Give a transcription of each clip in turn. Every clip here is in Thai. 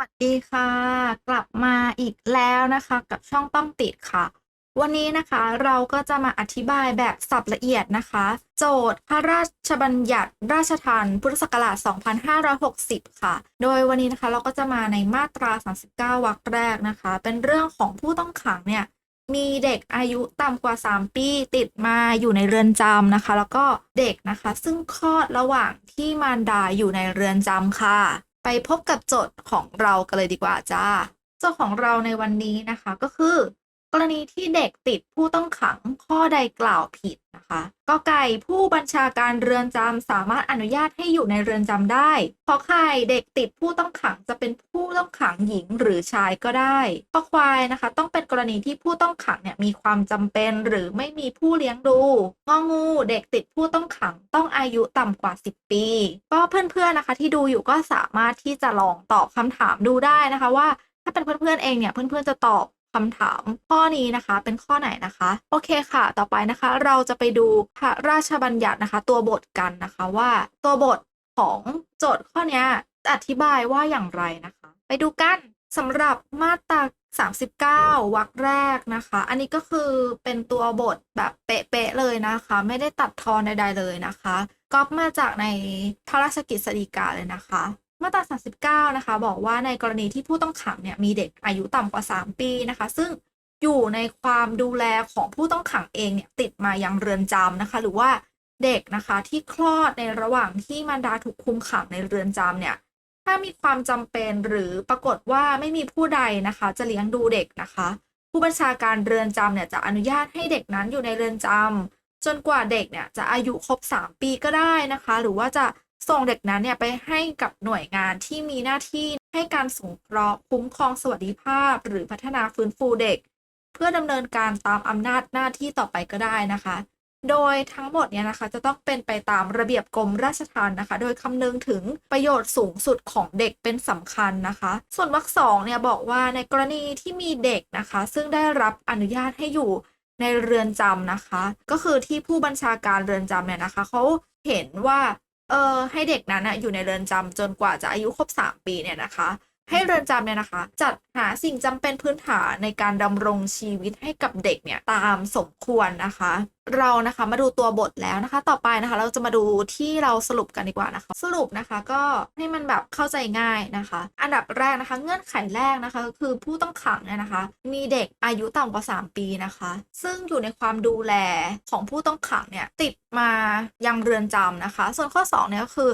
สวัสดีค่ะ กลับมาอีกแล้วนะคะ กับช่องต้องติดค่ะ วันนี้นะคะเราก็จะมาอธิบายแบบสับละเอียดนะคะ โจทย์พระราชบัญญัติราชทานพุทธศักราช 2560 ค่ะ โดยวันนี้นะคะเราก็จะมาในมาตรา 39 วรรคแรกนะคะ เป็นเรื่องของผู้ต้องขังเนี่ยมีเด็กอายุต่ำกว่า 3 ปีติดมาอยู่ในเรือนจำนะคะ แล้วก็เด็กนะคะ ซึ่งคลอดระหว่างที่มารดาอยู่ในเรือนจำค่ะ ไปพบกับโจทย์ของเรากันเลยดีกว่าจ้าโจทย์ของเราในวันนี้นะคะก็คือ กรณีที่เด็กติดผู้ต้องขังข้อใดกล่าวผิดนะคะก็ไก่ผู้บัญชาการเรือนจำสามารถอนุญาตให้อยู่ในเรือนจำได้ขอไข่เด็กติดผู้ต้องขังจะเป็นผู้ต้องขังหญิงหรือชายก็ได้ข้อควายนะคะ ต้องเป็นกรณีที่ผู้ต้องขังเนี่ยมีความจำเป็นหรือไม่มีผู้เลี้ยงดูงองูเด็กติดผู้ต้องขังต้องอายุต่ำกว่า 10 ปี ก็เพื่อนๆนะคะ ที่ดูอยู่ก็สามารถที่จะลองตอบคำถามดูได้นะคะว่า ถ้าเป็นเพื่อนๆเองเนี่ยเพื่อนๆจะตอบ คำถาม ข้อนี้นะคะ เป็นข้อไหนนะคะ โอเคค่ะ ต่อไปนะคะ เราจะไปดูพระราชบัญญัตินะคะ ตัวบทกันนะคะว่าตัวบทของโจทย์ข้อนี้อธิบายว่าอย่างไรนะคะ ไปดูกันสำหรับมาตรา39 วรรคแรกนะคะ อันนี้ก็คือเป็นตัวบทแบบเป๊ะๆเลยนะคะ ไม่ได้ตัดทอนใดๆเลยนะคะก๊อปมาจากในพระราชกฤษฎีกาเลยนะคะ มาตรา 39 นะคะ บอกว่าในกรณีที่ผู้ต้องขังเนี่ยมีเด็กอายุต่ำกว่า 3 ปีนะคะ ซึ่งอยู่ในความดูแลของผู้ต้องขังเองเนี่ยติดมายังเรือนจำนะคะ หรือว่าเด็กนะคะที่คลอดในระหว่างที่มารดาถูกคุมขังในเรือนจำเนี่ย ถ้ามีความจำเป็นหรือปรากฏว่าไม่มีผู้ใดนะคะ จะเลี้ยงดูเด็กนะคะ ผู้บัญชาการเรือนจำเนี่ยจะอนุญาตให้เด็กนั้นอยู่ในเรือนจำจนกว่าเด็กเนี่ยจะอายุครบ 3 ปีก็ได้นะคะ หรือว่าจะ ส่งเด็กนั้นเนี่ยไปให้กับหน่วยงานที่มีหน้าที่ให้การสงเคราะห์คุ้มครองสวัสดิภาพ หรือพัฒนาฟื้นฟูเด็ก เพื่อดำเนินการตามอำนาจหน้าที่ต่อไปก็ได้นะคะ โดยทั้งหมดเนี่ยนะคะจะต้องเป็นไปตามระเบียบกรมราชทัณฑ์นะคะ โดยคำนึงถึงประโยชน์สูงสุดของเด็กเป็นสำคัญนะคะ ส่วนวรรคสองเนี่ยบอกว่าในกรณีที่มีเด็กนะคะ ซึ่งได้รับอนุญาตให้อยู่ในเรือนจำนะคะ ก็คือที่ผู้บัญชาการเรือนจำเนี่ยนะคะเขาเห็นว่า เออให้เด็กนั้นนะอยู่ในเรือนจำจนกว่าจะอายุครบ 3 ปีเนี่ยนะคะ ให้เรือนจำเนี่ยนะคะ จัดหาสิ่งจำเป็นพื้นฐานในการดำรงชีวิตให้กับเด็กเนี่ยตามสมควรนะคะ เรานะคะมาดูตัวบทแล้วนะคะ ต่อไปนะคะ เราจะมาดูที่เราสรุปกันดีกว่านะคะ สรุปนะคะก็ให้มันแบบเข้าใจง่ายนะคะ อันดับแรกนะคะ เงื่อนไขแรกนะคะก็คือผู้ต้องขังเนี่ยนะคะ มีเด็กอายุต่ำกว่า 3 ปีนะคะ ซึ่งอยู่ในความดูแลของผู้ต้องขังเนี่ยติดมายังเรือนจำนะคะ ส่วนข้อ2เนี่ยก็คือ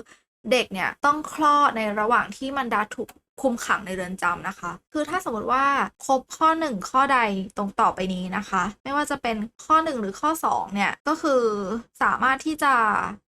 เด็กเนี่ยต้องคลอดในระหว่างที่มันดาถูก คุมขังในเรือนจำนะคะ คือถ้าสมมติว่าครบข้อ 1 ข้อใดตรงต่อไปนี้นะคะ ไม่ว่าจะเป็นข้อ 1 หรือข้อ 2 เนี่ย ก็คือสามารถที่จะ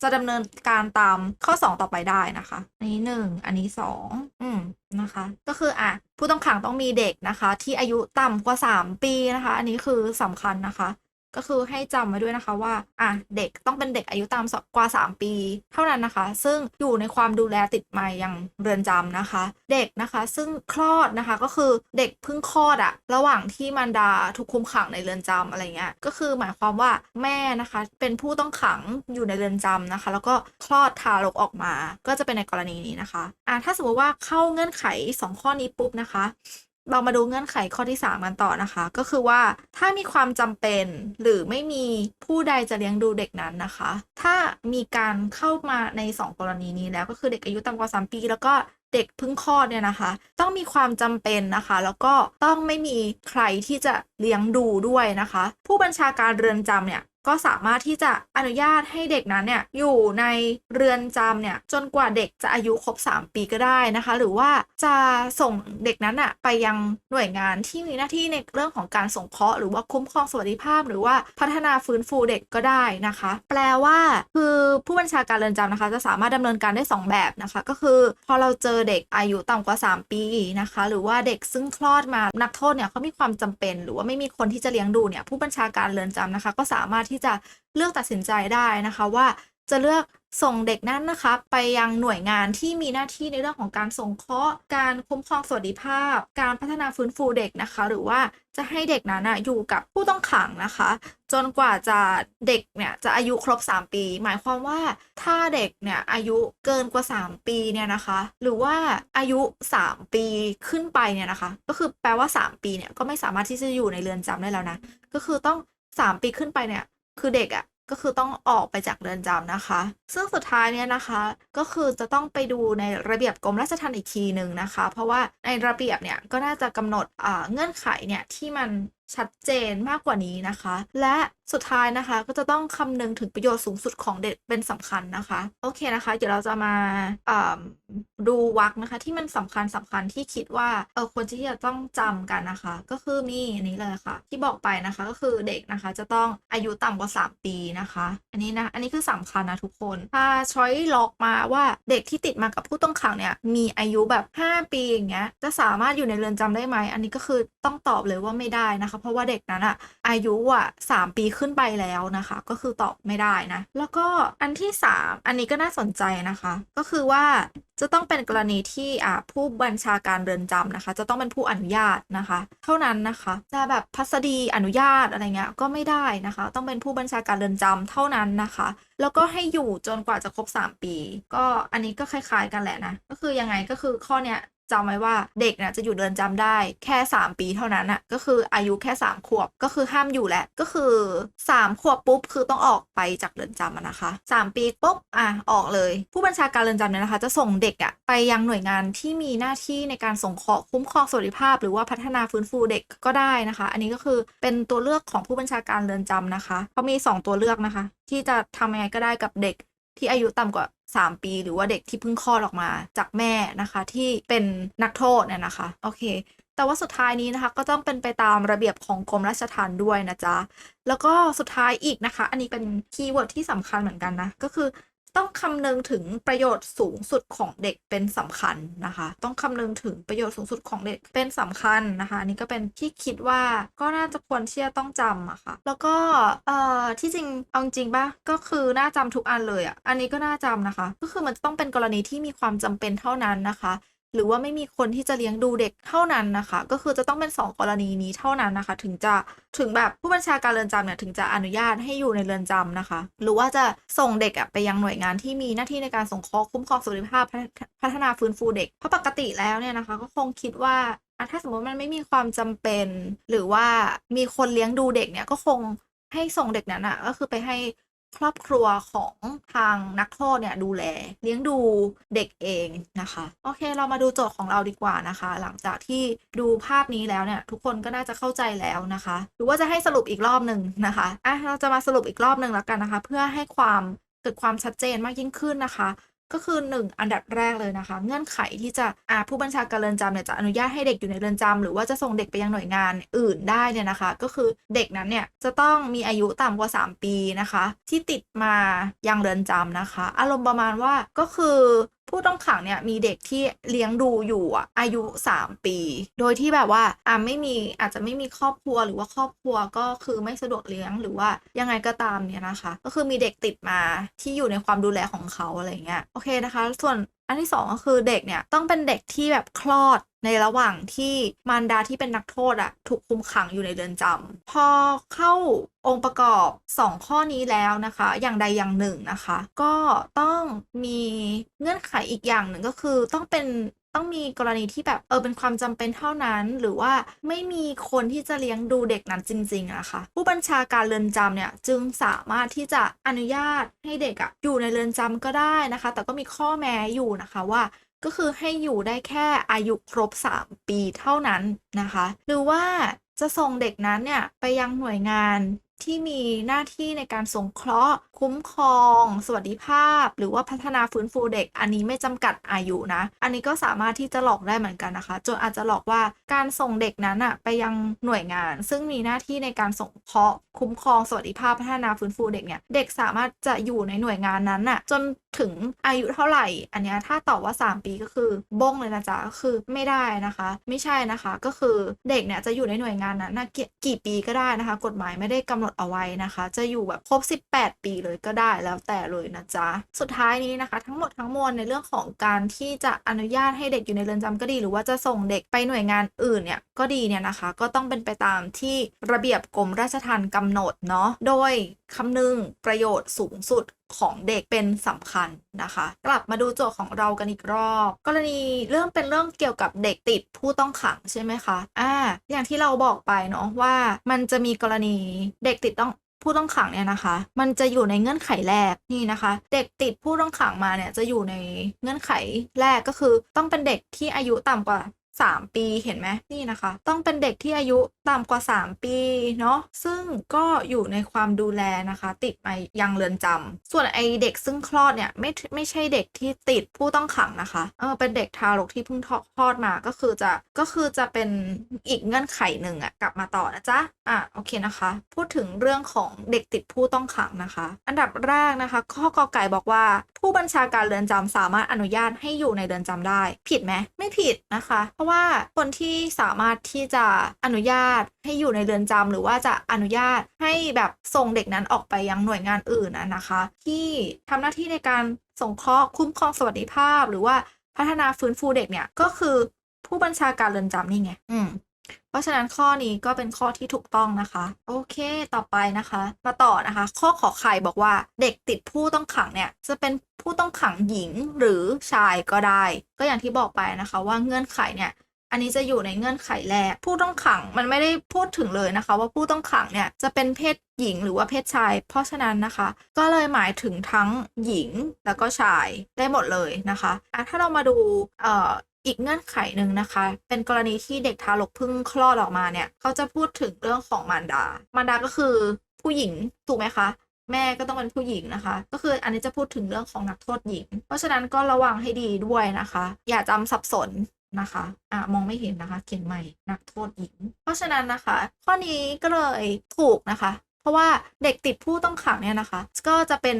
จะดำเนินการตามข้อ 2 ต่อไปได้นะคะ อันนี้ 1 อันนี้ 2 อืมนะคะ ก็คืออะผู้ต้องขังต้องมีเด็กนะคะ ที่อายุต่ำกว่า 3 ปีนะคะ อันนี้คือสำคัญนะคะ ก็คือให้จำไว้ด้วยนะคะว่าอะเด็กต้องเป็นเด็กอายุตามกว่า 3 ปี เท่านั้นนะคะ ซึ่งอยู่ในความดูแลติดมาอย่างเรือนจำนะคะ เด็กนะคะซึ่งคลอดนะคะก็คือเด็กเพิ่งคลอดอะระหว่างที่มารดาถูกคุมขังในเรือนจำอะไรเงี้ยก็คือหมายความว่าแม่นะคะ เป็นผู้ต้องขังอยู่ในเรือนจำนะคะ แล้วก็คลอดทารกออกมา ก็จะเป็นในกรณีนี้นะคะอะถ้าสมมติว่าเข้าเงื่อนไข 2 ข้อนี้ปุ๊บนะคะ เรามาดูเงื่อนไขข้อที่ 3 กันต่อนะคะ ก็คือว่าถ้ามีความจำเป็นหรือไม่มีผู้ใดจะเลี้ยงดูเด็กนั้นนะคะ ถ้ามีการเข้ามาใน 2 กรณีนี้แล้วก็คือเด็กอายุต่ำกว่า 3 ปี แล้วก็เด็กเพิ่งคลอดเนี่ยนะคะ ต้องมีความจำเป็นนะคะ แล้วก็ต้องไม่มีใครที่จะเลี้ยงดูด้วยนะคะ ผู้บัญชาการเรือนจำเนี่ย ก็สามารถที่จะอนุญาตให้เด็กนั้นเนี่ยอยู่ในเรือนจำเนี่ยจนกว่าเด็กจะอายุครบ 3 ปีก็ได้นะคะ หรือว่าจะส่งเด็กนั้นอะไปยังหน่วยงานที่มีหน้าที่ในเรื่องของการสงเคราะห์หรือว่าคุ้มครองสวัสดิภาพ หรือว่าพัฒนาฟื้นฟูเด็กก็ได้นะคะ แปลว่าคือผู้บัญชาการเรือนจำนะคะ จะสามารถดำเนินการได้ 2 แบบนะคะ ก็คือ พอเราเจอเด็กอายุต่ำกว่า 3 ปีนะคะ หรือว่าเด็กซึ่งคลอดมานักโทษเนี่ยเขามีความจำเป็น หรือว่าไม่มีคนที่จะเลี้ยงดูเนี่ยผู้บัญชาการเรือนจำนะคะ ก็สามารถที่จะเลือกตัดสินใจได้นะคะว่าจะเลือกส่งเด็กนั้นนะคะไปยังหน่วยงานที่มีหน้าที่ในเรื่องของการส่งเคราะห์การคุ้มครองสวัสดิภาพ การพัฒนาฟื้นฟูเด็กนะคะ หรือว่าจะให้เด็กนั้นอะอยู่กับผู้ต้องขังนะคะ จนกว่าจะเด็กเนี่ยจะอายุครบ 3 ปี หมายความว่าถ้าเด็กเนี่ยอายุเกินกว่า 3 ปีเนี่ยนะคะ หรือว่าอายุ 3 ปีขึ้นไปเนี่ยนะคะ ก็คือแปลว่า 3 ปีเนี่ยก็ไม่สามารถที่จะอยู่ในเรือนจำได้แล้วนะก็คือต้อง 3 ปีขึ้นไปเนี่ย คือเด็กอะ่ะก็คือต้องออกไปจากเรือนจำนะคะ ซึ่งสุดท้ายเนี่ยนะคะก็คือจะต้องไปดูในระเบียบกรมราชทัณฑ์อีกทีหนึ่งนะคะ เพราะว่าในระเบียบเนี่ยก็น่าจะกำหนดเงื่อนไขเนี่ยที่มันชัดเจนมากกว่านี้นะคะ และสุดท้ายนะคะก็จะต้องคำนึงถึงประโยชน์สูงสุดของเด็กเป็นสำคัญนะคะ โอเคนะคะ เดี๋ยวเราจะมาดูวรรคนะคะ ที่มันสำคัญสำคัญที่คิดว่าเออควรที่จะต้องจำกันนะคะ ก็คือมีอันนี้เลยค่ะ ที่บอกไปนะคะก็คือเด็กนะคะจะต้องอายุต่ำกว่า 3 ปีนะคะ อันนี้นะอันนี้คือสำคัญนะทุกคนถ้าช้อยล็อกมาว่าเด็กที่ติดมากับผู้ต้องขังเนี่ยมีอายุแบบ 5 ปีอย่างเงี้ยจะสามารถอยู่ในเรือนจำได้ไหม อันนี้ก็คือต้องตอบเลยว่าไม่ได้นะคะ เพราะว่าเด็กนั้นอะอายุอะ3 ปีขึ้นไปแล้วนะคะ ก็คือตอบไม่ได้นะ แล้วก็อันที่ 3 อันนี้ก็น่าสนใจนะคะ ก็คือว่า จะต้องเป็นกรณีที่อ่าผู้บัญชาการเรือนจำนะคะ จะต้องเป็นผู้อนุญาตนะคะ เท่านั้นนะคะจะแบบพัสดีอนุญาตอะไรเงี้ยก็ไม่ได้นะคะ ต้องเป็นผู้บัญชาการเรือนจำเท่านั้นนะคะ แล้วก็ให้อยู่จนกว่าจะครบ 3 ปี ก็อันนี้ก็คล้าย ๆ กันแหละนะก็คือยังไงก็คือข้อเนี้ย จำไว้ว่าเด็กนี่ยจะอยู่เรือนจำได้แค่ 3 ปีเท่านั้นอะก็คืออายุแค่ 3 ขวบก็คือห้ามอยู่แหละ ก็คือ 3 ขวบปุ๊บคือต้องออกไปจากเรือนจำอะนะคะ 3 ปีปุ๊บอะออกเลย ผู้บัญชาการเรือนจำเนี่ยนะคะ จะส่งเด็กอะไปยังหน่วยงานที่มีหน้าที่ในการส่งเคราะห์คุ้มครองสวัสดิภาพ หรือว่าพัฒนาฟื้นฟูเด็กก็ได้นะคะ อันนี้ก็คือเป็นตัวเลือกของผู้บัญชาการเรือนจำนะคะเขามี 2 ตัวเลือกนะคะ ที่จะทำยังไงก็ได้กับเด็ก ที่อายุต่ำกว่า 3 ปี หรือว่าเด็กที่เพิ่งคลอดออกมาจากแม่นะคะ ที่เป็นนักโทษเนี่ยนะคะโอเค แต่ว่าสุดท้ายนี้นะคะ ก็ต้องเป็นไปตามระเบียบของกรมราชทัณฑ์ด้วยนะจ๊ะแล้วก็สุดท้ายอีกนะคะ อันนี้เป็นคีย์เวิร์ดที่สำคัญเหมือนกันนะก็คือ ต้องคำนึงถึงประโยชน์สูงสุดของเด็กเป็นสำคัญนะคะ ต้องคำนึงถึงประโยชน์สูงสุดของเด็กเป็นสำคัญนะคะอันนี้ก็เป็นที่คิดว่าก็น่าจะควรที่จะต้องจำอะค่ะ แล้วก็เอ่อที่จริงเอาจริงปะก็คือน่าจำทุกอันเลยอะอันนี้ก็น่าจำนะคะ ก็คือมันจะต้องเป็นกรณีที่มีความจำเป็นเท่านั้นนะคะ หรือว่าไม่มีคนที่จะเลี้ยงดูเด็กเท่านั้นนะคะ ก็คือจะต้องเป็น 2 กรณีนี้เท่านั้นนะคะ ถึงจะถึงแบบผู้บัญชาการเรือนจำเนี่ยถึงจะอนุญาตให้อยู่ในเรือนจำนะคะ หรือว่าจะส่งเด็กอะไปยังหน่วยงานที่มีหน้าที่ในการส่งคราะห์คุ้มครองสวัสดิภาพพัฒนาฟื้นฟูเด็กเพราะปกติแล้วเนี่ยนะคะ ก็คงคิดว่าถ้าสมมติมันไม่มีความจำเป็น หรือว่ามีคนเลี้ยงดูเด็กเนี่ยก็คงให้ส่งเด็กนั้นอะก็คือไปให้ ครอบครัวของทางนักโทษเนี่ยดูแล เลี้ยงดูเด็กเองนะคะ โอเคเรามาดูโจทย์ของเราดีกว่านะคะ หลังจากที่ดูภาพนี้แล้วเนี่ย ทุกคนก็น่าจะเข้าใจแล้วนะคะ หรือว่าจะให้สรุปอีกรอบหนึ่งนะคะอะเราจะมาสรุปอีกรอบหนึ่งแล้วกันนะคะ เพื่อให้ความเกิดความชัดเจนมากยิ่งขึ้นนะคะ ก็คือ 1 อันดับแรกเลยนะคะ เงื่อนไขที่จะอาผู้บัญชาการเรือนจำเนี่ยจะอนุญาตให้เด็กอยู่ในเรือนจำหรือว่าจะส่งเด็กไปยังหน่วยงานอื่นได้เนี่ยนะคะ ก็คือเด็กนั้นเนี่ยจะต้องมีอายุต่ำกว่า 3 ปีนะคะ ที่ติดมายังเรือนจำนะคะ อารมณ์ประมาณว่าก็คือ ผู้ต้องขังเนี่ยมีเด็กที่เลี้ยงดูอยู่อะอายุ 3 ปี โดยที่แบบว่าอ่าไม่มีอาจจะไม่มีครอบครัวหรือว่าครอบครัวก็คือไม่สะดวกเลี้ยงหรือว่ายังไงก็ตามเนี่ยนะคะ ก็คือมีเด็กติดมาที่อยู่ในความดูแลของเขาอะไรเงี้ยโอเคนะคะ ส่วน อันที่สองก็คือเด็กเนี่ยต้องเป็นเด็กที่แบบคลอดในระหว่างที่มารดาที่เป็นนักโทษอะถูกคุมขังอยู่ในเรือนจำพอเข้าองค์ประกอบ 2 ข้อนี้แล้วนะคะ อย่างใดอย่างหนึ่งนะคะ ก็ต้องมีเงื่อนไขอีกอย่างหนึ่งก็คือต้องเป็น ต้องมีกรณีที่แบบเออเป็นความจำเป็นเท่านั้น หรือว่าไม่มีคนที่จะเลี้ยงดูเด็กนั้นจริงๆอะคะ่ะ ผู้บัญชาการเรือนจำเนี่ยจึงสามารถที่จะอนุญาตให้เด็กอะอยู่ในเรือนจำก็ได้นะคะ แต่ก็มีข้อแม้อยู่นะคะว่าก็คือให้อยู่ได้แค่อายุครบ 3 ปีเท่านั้นนะคะ หรือว่าจะส่งเด็กนั้นเนี่ยไปยังหน่วยงาน ที่มีหน้าที่ในการสงเคราะห์ คุ้มครอง สวัสดิภาพ หรือว่าพัฒนาฟื้นฟูเด็ก อันนี้ไม่จำกัดอายุนะ อันนี้ก็สามารถที่จะหลอกได้เหมือนกันนะคะ จนอาจจะหลอกว่าการส่งเด็กนั้นอะไปยังหน่วยงาน ซึ่งมีหน้าที่ในการสงเคราะห์ คุ้มครอง สวัสดิภาพ พัฒนาฟื้นฟูเด็กเนี่ย เด็กสามารถจะอยู่ในหน่วยงานนั้นอะจน ถึงอายุเท่าไหร่ อันนี้ถ้าตอบว่า 3 ปีก็คือบ้งเลยนะจ๊ะก็คือไม่ได้นะคะ ไม่ใช่นะคะ ก็คือเด็กเนี่ยจะอยู่ในหน่วยงานนั้นกี่ปีก็ได้นะคะ กฎหมายไม่ได้กำหนดเอาไว้นะคะ จะอยู่แบบครบ 18 ปีเลยก็ได้แล้วแต่เลยนะจ๊ะสุดท้ายนี้นะคะ ทั้งหมดทั้งมวลในเรื่องของการที่จะอนุญาตให้เด็กอยู่ในเรือนจำก็ดี หรือว่าจะส่งเด็กไปหน่วยงานอื่นเนี่ยก็ดีเนี่ยนะคะ ก็ต้องเป็นไปตามที่ระเบียบกรมราชทัณฑ์กำหนดเนาะโดยคำนึงประโยชน์สูงสุด ของเด็กเป็นสำคัญนะคะ กลับมาดูโจทย์ของเรากันอีกรอบ กรณีเรื่องเป็นเรื่องเกี่ยวกับเด็กติดผู้ต้องขังใช่ไหมคะอ่าอย่างที่เราบอกไปเนาะว่ามันจะมีกรณีเด็กติดต้องผู้ต้องขังเนี่ยนะคะ มันจะอยู่ในเงื่อนไขแรกนี่นะคะ เด็กติดผู้ต้องขังมาเนี่ยจะอยู่ในเงื่อนไขแรกก็คือ ต้องเป็นเด็กที่อายุต่ำกว่า 3 ปีเห็นไหมนี่นะคะ ต้องเป็นเด็กที่อายุต่ำกว่า 3 ปีเนาะซึ่งก็อยู่ในความดูแลนะคะ ติดมายังเรือนจำส่วนไอเด็กซึ่งคลอดเนี่ยไม่ไม่ใช่เด็กที่ติดผู้ต้องขังนะคะเออเป็นเด็กทารกที่เพิ่งคลอดมาก็คือจะก็คือจะเป็นอีกเงื่อนไขหนึ่งอะกลับมาต่อนะจ๊ะอะโอเคนะคะ พูดถึงเรื่องของเด็กติดผู้ต้องขังนะคะ อันดับแรกนะคะ ข้อกอไก่บอกว่า ผู้บัญชาการเรือนจำสามารถอนุญาตให้อยู่ในเรือนจำได้ ผิดไหมไม่ผิดนะคะ เพราะว่าคนที่สามารถที่จะอนุญาตให้อยู่ในเรือนจำหรือว่าจะอนุญาตให้แบบส่งเด็กนั้นออกไปยังหน่วยงานอื่นนะนะคะ ที่ทำหน้าที่ในการส่งเคราะห์คุ้มครองสวัสดิภาพ หรือว่าพัฒนาฟื้นฟูเด็กเนี่ยก็คือผู้บัญชาการเรือนจำนี่ไงอืมเพราะฉะนั้นข้อนี้ก็เป็นข้อที่ถูกต้องนะคะ โอเค ต่อไปนะคะ มาต่อนะคะ ข้อขอไข่บอกว่าเด็กติดผู้ต้องขังเนี่ย จะเป็นผู้ต้องขังหญิงหรือชายก็ได้ ก็อย่างที่บอกไปนะคะ ว่าเงื่อนไขเนี่ย อันนี้จะอยู่ในเงื่อนไขแรก ผู้ต้องขังมันไม่ได้พูดถึงเลยนะคะ ว่าผู้ต้องขังเนี่ยจะเป็นเพศหญิงหรือว่าเพศชาย เพราะฉะนั้นนะคะ ก็เลยหมายถึงทั้งหญิงแล้วก็ชายได้หมดเลยนะคะะถ้าเรามาดูเอ่ออีกเงื่อนไขหนึ่งนะคะ เป็นกรณีที่เด็กทารกเพิ่งคลอดออกมาเนี่ยเขาจะพูดถึงเรื่องของมารดา มารดาก็คือผู้หญิงถูกไหมคะแม่ก็ต้องเป็นผู้หญิงนะคะ ก็คืออันนี้จะพูดถึงเรื่องของนักโทษหญิง เพราะฉะนั้นก็ระวังให้ดีด้วยนะคะ อย่าจำสับสน นะคะอะมองไม่เห็นนะคะ เขียนใหม่นักโทษหญิง เพราะฉะนั้นนะคะ ข้อนี้ก็เลยถูกนะคะเพราะว่าเด็กติดผู้ต้องขังเนี่ยนะคะ ก็จะเป็น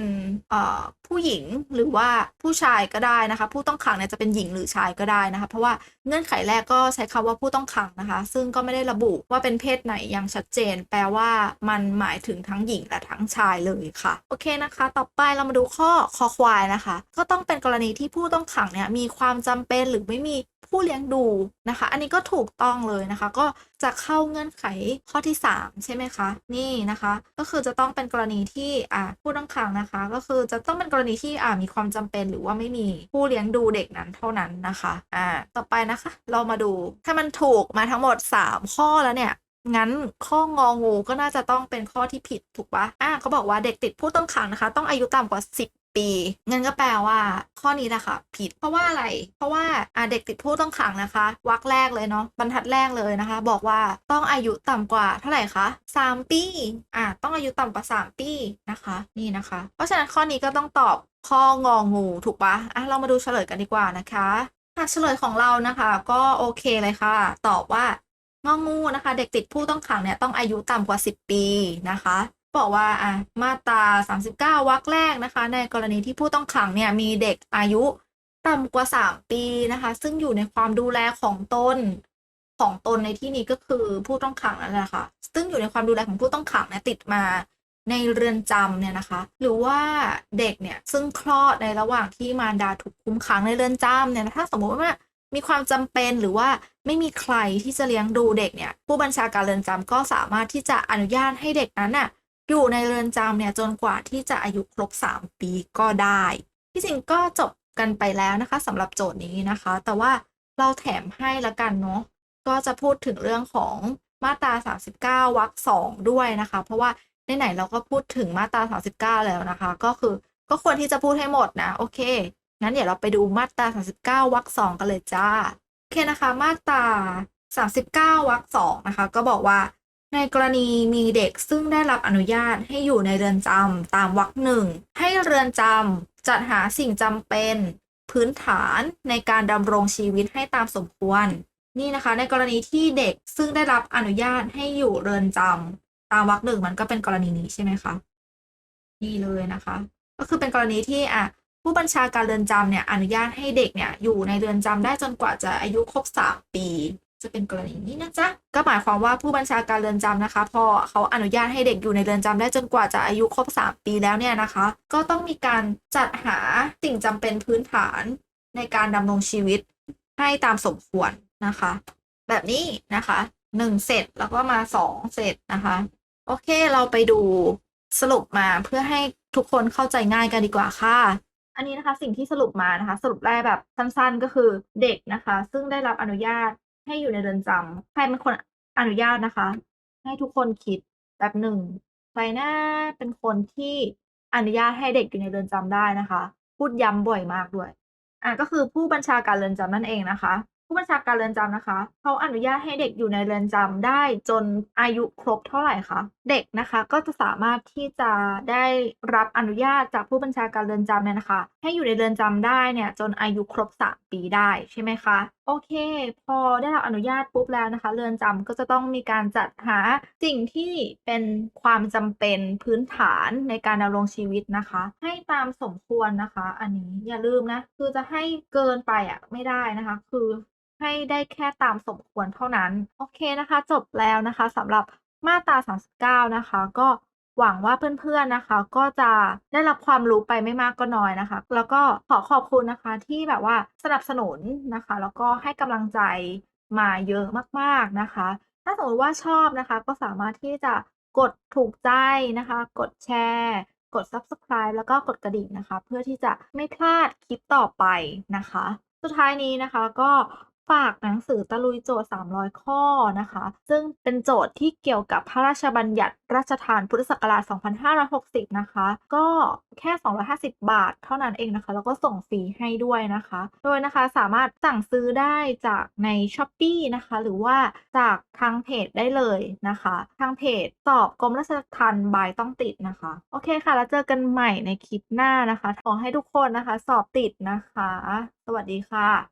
ผู้หญิงหรือว่าผู้ชายก็ได้นะคะ ผู้ต้องขังเนี่ยจะเป็นหญิงหรือชายก็ได้นะคะ เพราะว่าเงื่อนไขแรกก็ใช้คำว่าผู้ต้องขังนะคะ ซึ่งก็ไม่ได้ระบุว่าเป็นเพศไหนอย่างชัดเจน แปลว่ามันหมายถึงทั้งหญิงและทั้งชายเลยค่ะ โอเคนะคะ ต่อไปเรามาดูข้อคอควายนะคะ ก็ต้องเป็นกรณีที่ผู้ต้องขังเนี่ยมีความจำเป็นหรือไม่มี ผู้เลี้ยงดูนะคะ อันนี้ก็ถูกต้องเลยนะคะ ก็จะเข้าเงื่อนไขข้อที่ 3 ใช่ไหมคะ นี่นะคะ ก็คือจะต้องเป็นกรณีที่อ่าผู้ต้องขังนะคะ ก็คือจะต้องเป็นกรณีที่อ่ามีความจำเป็นหรือว่าไม่มีผู้เลี้ยงดูเด็กนั้นเท่านั้นนะคะอ่าต่อไปนะคะ เรามาดูถ้ามันถูกมาทั้งหมด 3 ข้อแล้วเนี่ยงั้นข้ององูก็น่าจะต้องเป็นข้อที่ผิดถูกปะอะเขาบอกว่าเด็กติดผู้ต้องขังนะคะ ต้องอายุต่ำกว่า 10 ปีงั้นก็แปลว่า ข้อนี้แหละคะ ผิดเพราะว่าอะไร เพราะว่าอะเด็กติดผู้ต้องขังนะคะวรรคแรกเลยเนาะบรรทัดแรกเลยนะคะ บอกว่าต้องอายุต่ำกว่าเท่าไหร่คะ3 ปีอะต้องอายุต่ำกว่า 3 ปีนะคะ นี่นะคะ เพราะฉะนั้นข้อนี้ก็ต้องตอบข้ององูถูกปะอะเรามาดูเฉลยกันดีกว่านะคะค่ะเฉลยของเรานะคะ ก็โอเคเลยค่ะ ตอบว่างองูนะคะ เด็กติดผู้ต้องขังเนี่ยต้องอายุต่ำกว่า 10 ปีนะคะ บอกว่าอะมาตรา 39 วรรคแรกนะคะ ในกรณีที่ผู้ต้องขังเนี่ยมีเด็กอายุต่ำกว่า 3 ปีนะคะ ซึ่งอยู่ในความดูแลของตนของตนในที่นี้ก็คือผู้ต้องขังนั่นแหละค่ะ ซึ่งอยู่ในความดูแลของผู้ต้องขังเนี่ยติดมาในเรือนจำเนี่ยนะคะ หรือว่าเด็กเนี่ยซึ่งคลอดในระหว่างที่มารดาถูกคุมขังในเรือนจำเนี่ยถ้าสมมติว่ามีความจำเป็นหรือว่าไม่มีใครที่จะเลี้ยงดูเด็กเนี่ย ผู้บัญชาการเรือนจำก็สามารถที่จะอนุญาตให้เด็กนั้นน่ะ อยู่ในเรือนจำเนี่ยจนกว่าที่จะอายุครบ 3 ปีก็ได้ ที่จริงก็จบกันไปแล้วนะคะสำหรับโจทย์นี้นะคะ แต่ว่าเราแถมให้ละกันเนาะก็จะพูดถึงเรื่องของมาตรา 39วรรคสองด้วยนะคะ เพราะว่าไหนๆเราก็พูดถึงมาตรา 39 แล้วนะคะ ก็คือก็ควรที่จะพูดให้หมดนะ โอเค งั้นเดี๋ยวเราไปดูมาตรา 39วรรคสองกันเลยจ้า โอเคนะคะ มาตรา 39วรรคสองนะคะ ก็บอกว่า ในกรณีมีเด็กซึ่งได้รับอนุญาตให้อยู่ในเรือนจำตามวรรคหนึ่งให้เรือนจำจัดหาสิ่งจำเป็นพื้นฐานในการดำรงชีวิตให้ตามสมควร นี่นะคะในกรณีที่เด็กซึ่งได้รับอนุญาตให้อยู่เรือนจำตามวรรคหนึ่งมันก็เป็นกรณีนี้ใช่ไหมคะนี่เลยนะคะ ก็คือเป็นกรณีที่อะผู้บัญชาการเรือนจำเนี่ยอนุญาตให้เด็กเนี่ยอยู่ในเรือนจำได้จนกว่าจะอายุครบสามปี จะเป็นกรณีนี้นะจ๊ะก็หมายความว่าผู้บัญชาการเรือนจำนะคะพอเขาอนุญาตให้เด็กอยู่ในเรือนจำได้จนกว่าจะอายุครบสามปีแล้วเนี่ยนะคะ ก็ต้องมีการจัดหาสิ่งจำเป็นพื้นฐานในการดำรงชีวิตให้ตามสมควรนะคะ แบบนี้นะคะหนึ่งเสร็จแล้วก็มาสองเสร็จนะคะ โอเคเราไปดูสรุปมาเพื่อให้ทุกคนเข้าใจง่ายกันดีกว่าค่ะอันนี้นะคะสิ่งที่สรุปมานะคะ สรุปได้แบบสั้นๆก็คือเด็กนะคะ ซึ่งได้รับอนุญาต ให้อยู่ในเรือนจำใครเป็นคนอนุญาตนะคะ ให้ทุกคนคิดแบบหนึ่งใครน่าเป็นคนที่อนุญาตให้เด็กอยู่ในเรือนจำได้นะคะ พูดย้ำบ่อยมากด้วยอะก็คือผู้บัญชาการเรือนจำนั่นเองนะคะ ผู้บัญชาการเรือนจำนะคะเขาอนุญาตให้เด็กอยู่ในเรือนจำได้จนอายุครบเท่าไหร่คะเด็กนะคะก็จะสามารถที่จะได้รับอนุญาตจากผู้บัญชาการเรือนจำเนี่ยนะคะ ให้อยู่ในเรือนจำได้เนี่ยจนอายุครบสามปีได้ใช่ไหมคะ โอเค พอได้รับอนุญาตปุ๊บแล้วนะคะ เรือนจำก็จะต้องมีการจัดหาสิ่งที่เป็นความจำเป็นพื้นฐานในการดำรงชีวิตนะคะ ให้ตามสมควรนะคะ อันนี้อย่าลืมนะคือจะให้เกินไปอะไม่ได้นะคะ คือให้ได้แค่ตามสมควรเท่านั้น โอเคนะคะ จบแล้วนะคะสำหรับ มาตรา 39 นะคะ ก็หวังว่าเพื่อนๆนะคะ ก็จะได้รับความรู้ไปไม่มากก็น้อยนะคะ แล้วก็ขอขอบคุณนะคะที่แบบว่าสนับสนุนนะคะ แล้วก็ให้กำลังใจมาเยอะมากๆนะคะ ถ้าสมมติว่าชอบนะคะ ก็สามารถที่จะกดถูกใจนะคะ กดแชร์ กด subscribe แล้วก็กดกระดิ่งนะคะ เพื่อที่จะไม่พลาดคลิปต่อไปนะคะ สุดท้ายนี้นะคะก็ ฝากหนังสือตะลุยโจทย์ 300 ข้อนะคะ ซึ่งเป็นโจทย์ที่เกี่ยวกับพระราชบัญญัติราชทานพุทธศักราช 2560 นะคะ ก็แค่ 250 บาทเท่านั้นเองนะคะ แล้วก็ส่งฟรีให้ด้วยนะคะ โดยนะคะสามารถสั่งซื้อได้จากใน s h อ p e e นะคะ หรือว่าจากทางเพจได้เลยนะคะ ทางเพจสอบกรมราชทัณฑ์บายต้องติดนะคะ โอเคค่ะ แล้วเจอกันใหม่ในคลิปหน้านะคะ ขอให้ทุกคนนะคะ สอบติดนะคะ สวัสดีค่ะ